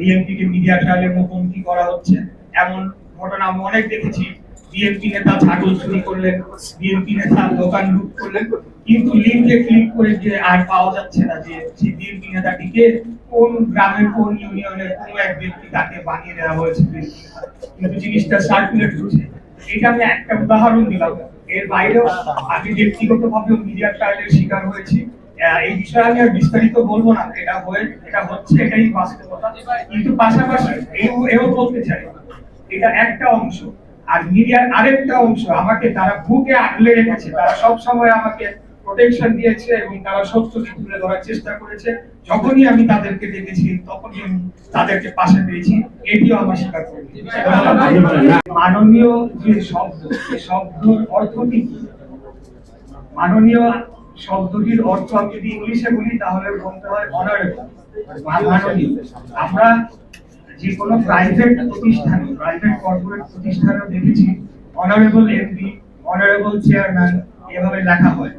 বিএনপিকে মিডিয়া ট্রায়ালের মুখোমুখি করা হচ্ছে? এমন ঘটনা আমি অনেক দেখেছি। বিএনপি নেতা ছাগল চুরি করলেন, বিএনপি নেতা দোকান লুট করলেন, কিন্তু লিঙ্কে ক্লিক করে যে আর পাওয়া যাচ্ছে না, যে সেই বিএনপি নেতাটিকে কোন গ্রামের, কোন ইউনিয়নের কোন এক ব্যক্তি তাকে বানিয়ে দেওয়া হয়েছে কিন্তু জিনিসটা সার্কুলেট হচ্ছে। এটা আমি একটা উদাহরণ দিলাম। এর বাইরেও আমি ব্যক্তিগতভাবে মিডিয়া ট্রায়ালের শিকার হয়েছি। এই বিষয়ে আমি আর বিস্তারিত বলব না। এটা হয়ে এটা হচ্ছে, এটাই বাস্তবতা। কিন্তু পাশাপাশি এও বলতে চাই, এটা একটা অংশ, আর মিডিয়ার আরেকটা অংশ আমাকে তারা বুকে আগলে রেখেছে। তারা সব সময় আমাকে প্রোটেকশন দিয়েছে এবং তারা সত্যকে তুলে ধরার চেষ্টা করেছে। যখনই আমি তাদেরকে দেখেছি, তখনই আমি তাদেরকে পাশে পেয়েছি। এটিও আমার স্বীকার করে। মাননীয় যে শব্দ, এই শব্দর অর্থ কি? মাননীয় শব্দটির অর্থ আমি যদি ইংলিশে বলি, তাহলে বলতে হয় অনারেবল আমরা যে কোনো প্রাইভেট প্রতিষ্ঠান প্রাইভেট কর্পোরেট প্রতিষ্ঠানেও দেখেছি অনারেবল এমপি অনারেবল চেয়ারম্যান এভাবে লেখা হয়।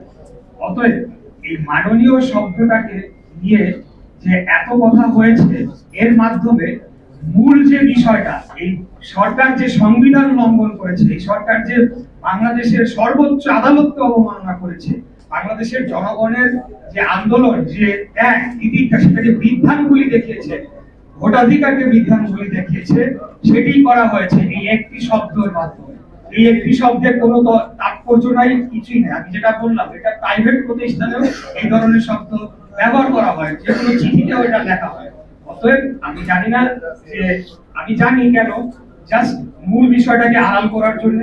অতএব এই মাননীয় শব্দটাকে নিয়ে যে এত কথা হয়েছে, এর মাধ্যমে মূল যে বিষয়টা, এই সরকার যে সংবিধান লঙ্ঘন করেছে, এই সরকার যে বাংলাদেশের সর্বোচ্চ আদালতকে অবমাননা করেছে বাংলাদেশের জনগণের যে আন্দোলন, যে ত্যাগ, তিতিক্ষা, সেটা যে বিধানগুলি দেখিয়েছে, ভোটাধিকারকে বিধানগুলি দেখিয়েছে সেটি করা হয়েছে এই একটি শব্দের মাধ্যমে। এই একটি শব্দের কোনো তাৎপর্য নাই, কিছুই নেই। আমি যেটা বললাম, এটা প্রাইভেট প্রতিষ্ঠানেও এই ধরনের শব্দ ব্যবহার করা হয়, যে কোনো চিঠিতেও এটা লেখা হয়। অতএব আমি জানি না যে, আমি জানি কেন, জাস্ট মূল বিষয়টাকে আড়াল করার জন্য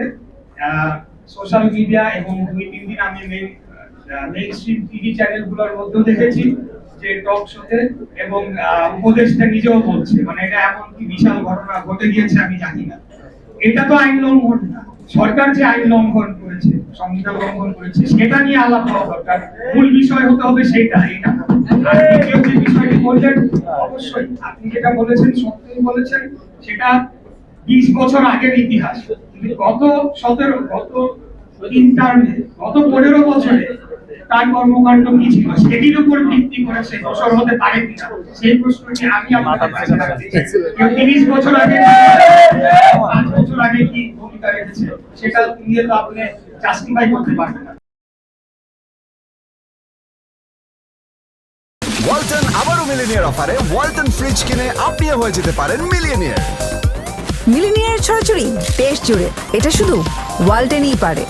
সোশ্যাল মিডিয়া এবং দুই, তিন দিন আমি মেইন মেইন স্ট্রিম টিভি চ্যানেলগুলোর মধ্যেও দেখেছি যে টক শোতে এবং আহ, নিজেও বলছে মানে এটা এমন কি বিশাল ঘটনা ঘটে গিয়েছে আমি জানি না। এটা তো আইন লঙ্ঘন না। সরকার যে আইন লঙ্ঘন করেছে সংবিধান লঙ্ঘন করেছে সেটা নিয়ে আলাপ হওয়া দরকার। মূল বিষয় হতে হবে সেটা এটা আর দ্বিতীয় যে বিষয়টি বললেন অবশ্যই আপনি যেটা বলেছেন সত্যই বলেছেন সেটা বিশ বছর আগের ইতিহাস। কিন্তু গত সতেরো গত তিন টার্মে গত পনেরো বছরে তার কর্মকাণ্ড কি ছিল? সেটির উপর ভিত্তি করে সে দোষর হতে পারে কিনা? সেই প্রশ্নটি আমি আপনাদের কাছে তিরিশ বছর আগে পাঁচ বছর আগে কি ভূমিকা রেখেছে? সেটা নিয়ে তো আপনি জাস্টিফাই করতে পারবেন না। ওয়ালটন আবারও মিলিনিয়ার অফারে ওয়ালটন ফ্রিজ কিনে আপনিও হয়ে যেতে পারেন মিলিয়নিয়ার মিলিনিয়ার ছড়াছড়ি দেশ জুড়ে। এটা শুধু ওয়ালটেনই পারে।